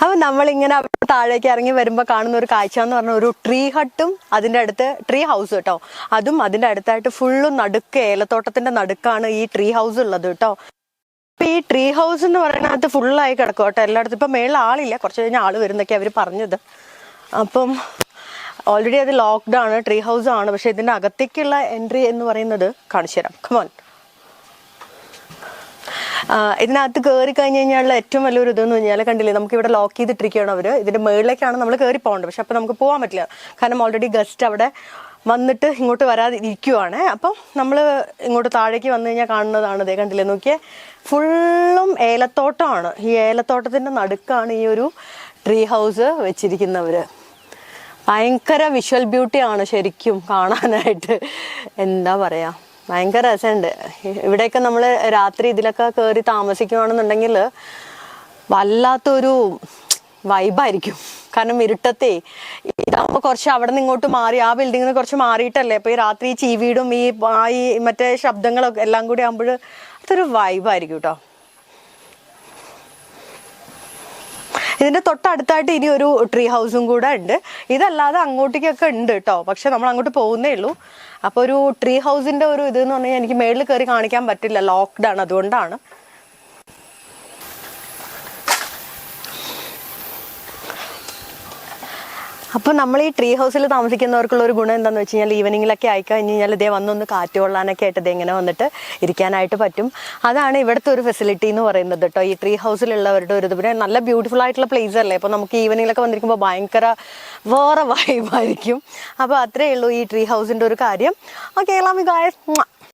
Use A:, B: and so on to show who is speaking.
A: അപ്പൊ നമ്മളിങ്ങനെ താഴേക്ക് ഇറങ്ങി വരുമ്പോൾ കാണുന്ന ഒരു കാഴ്ച എന്ന് പറഞ്ഞ ഒരു ട്രീ ഹട്ടും അതിന്റെ അടുത്ത് ട്രീ ഹൗസ് കേട്ടോ അതും അതിന്റെ അടുത്തായിട്ട് ഫുള്ളും നടുക്ക് ഏലത്തോട്ടത്തിന്റെ നടുക്കാണ് ഈ ട്രീ ഹൗസ് ഉള്ളത് കേട്ടോ അപ്പൊ ഈ ട്രീ ഹൗസ് എന്ന് പറയുന്നത് ഫുള്ളായി കിടക്കും കേട്ടോ എല്ലായിടത്തും ഇപ്പൊ മേളിൽ ആളില്ല. കുറച്ച് കഴിഞ്ഞാൽ ആൾ വരുന്നൊക്കെ അവർ പറഞ്ഞത്. അപ്പം ഓൾറെഡി അത് ലോക്ക്ഡ് ആണ് ട്രീ ഹൗസ് ആണ്. പക്ഷെ ഇതിന്റെ അകത്തേക്കുള്ള എൻട്രി എന്ന് പറയുന്നത് കാണിച്ചു തരാം കമോൺ ഇതിനകത്ത് കയറി കഴിഞ്ഞ് കഴിഞ്ഞാൽ ഏറ്റവും വലിയൊരു ഇതെന്ന് പറഞ്ഞാൽ കണ്ടില്ലേ നമുക്ക് ഇവിടെ ലോക്ക് ചെയ്തിട്ടിരിക്കുകയാണ് അവർ. ഇതിന്റെ മുകളിലേക്കാണ് നമ്മൾ കയറി പോകേണ്ടത്. പക്ഷെ അപ്പോൾ നമുക്ക് പോകാൻ പറ്റില്ല. കാരണം ഓൾറെഡി ഗസ്റ്റ് അവിടെ വന്നിട്ട് ഇങ്ങോട്ട് വരാതിരിക്കുവാണ്. അപ്പം നമ്മൾ ഇങ്ങോട്ട് താഴേക്ക് വന്നു കഴിഞ്ഞാൽ കാണുന്നതാണ് ഇതേ കണ്ടില്ലേ നോക്കിയേ. ഫുള്ളും ഏലത്തോട്ടമാണ്. ഈ ഏലത്തോട്ടത്തിന്റെ നടുക്കാണ് ഈ ഒരു ട്രീ ഹൗസ് വെച്ചിരിക്കുന്നവർ ഭയങ്കര വിഷ്വൽ ബ്യൂട്ടിയാണ് ശരിക്കും കാണാനായിട്ട്. എന്താ പറയാ? ഭയങ്കര രസമുണ്ട്. ഇവിടെയൊക്കെ നമ്മൾ രാത്രി ഇതിലൊക്കെ കയറി താമസിക്കുകയാണെന്നുണ്ടെങ്കിൽ വല്ലാത്തൊരു വൈബായിരിക്കും കാരണം ഇരുട്ടത്തെ. ഇതാകുമ്പോൾ കുറച്ച് അവിടെ നിന്ന് ഇങ്ങോട്ട് മാറി ആ ബിൽഡിങ്ങിൽ നിന്ന് കുറച്ച് മാറിയിട്ടല്ലേ? അപ്പൊ ഈ രാത്രി ചീവീടും ഈ മറ്റേ ശബ്ദങ്ങളൊക്കെ എല്ലാം കൂടി ആകുമ്പോൾ അതൊരു വൈബായിരിക്കും കേട്ടോ ഇതിന്റെ തൊട്ടടുത്തായിട്ട് ഇനി ഒരു ട്രീ ഹൗസും കൂടെ ഉണ്ട്. ഇതല്ലാതെ അങ്ങോട്ടേക്കൊക്കെ ഉണ്ട് കേട്ടോ പക്ഷെ നമ്മൾ അങ്ങോട്ട് പോകുന്നേ ഉള്ളൂ. അപ്പോൾ ഒരു ട്രീ ഹൗസിന്റെ ഒരു ഇത് എന്ന് പറഞ്ഞാൽ എനിക്ക് മേളിൽ കയറി കാണിക്കാൻ പറ്റില്ല. ലോക്ക്ഡ് ആണ്. അതുകൊണ്ടാണ്. അപ്പോൾ നമ്മൾ ഈ ട്രീ ഹൗസിൽ താമസിക്കുന്നവർക്കുള്ള ഒരു ഗുണം എന്താണെന്ന് വെച്ച് കഴിഞ്ഞാൽ ഈവനിങ്ങിലൊക്കെ ആയി കഴിഞ്ഞ് കഴിഞ്ഞാൽ ഇതേ വന്നൊന്ന് കാറ്റ് കൊള്ളാനൊക്കെ ആയിട്ട് ഇതേ ഇങ്ങനെ വന്നിട്ട് ഇരിക്കാനായിട്ട് പറ്റും. അതാണ് ഇവിടുത്തെ ഒരു ഫെസിലിറ്റി എന്ന് പറയുന്നത് കേട്ടോ. ഈ ട്രീ ഹൗസിലുള്ളവരുടെ ഒരു ഇത്. പിന്നെ നല്ല ബ്യൂട്ടിഫുൾ ആയിട്ടുള്ള പ്ലേസ് അല്ലേ? അപ്പോൾ നമുക്ക് ഈവനിങ്ങിലൊക്കെ വന്നിരിക്കുമ്പോൾ ഭയങ്കര വേറെ വൈബായിരിക്കും അപ്പോൾ അത്രയേ ഉള്ളൂ ഈ ട്രീ ഹൗസിന്റെ ഒരു കാര്യം. ഓക്കെ എല്ലാം ഗായസ്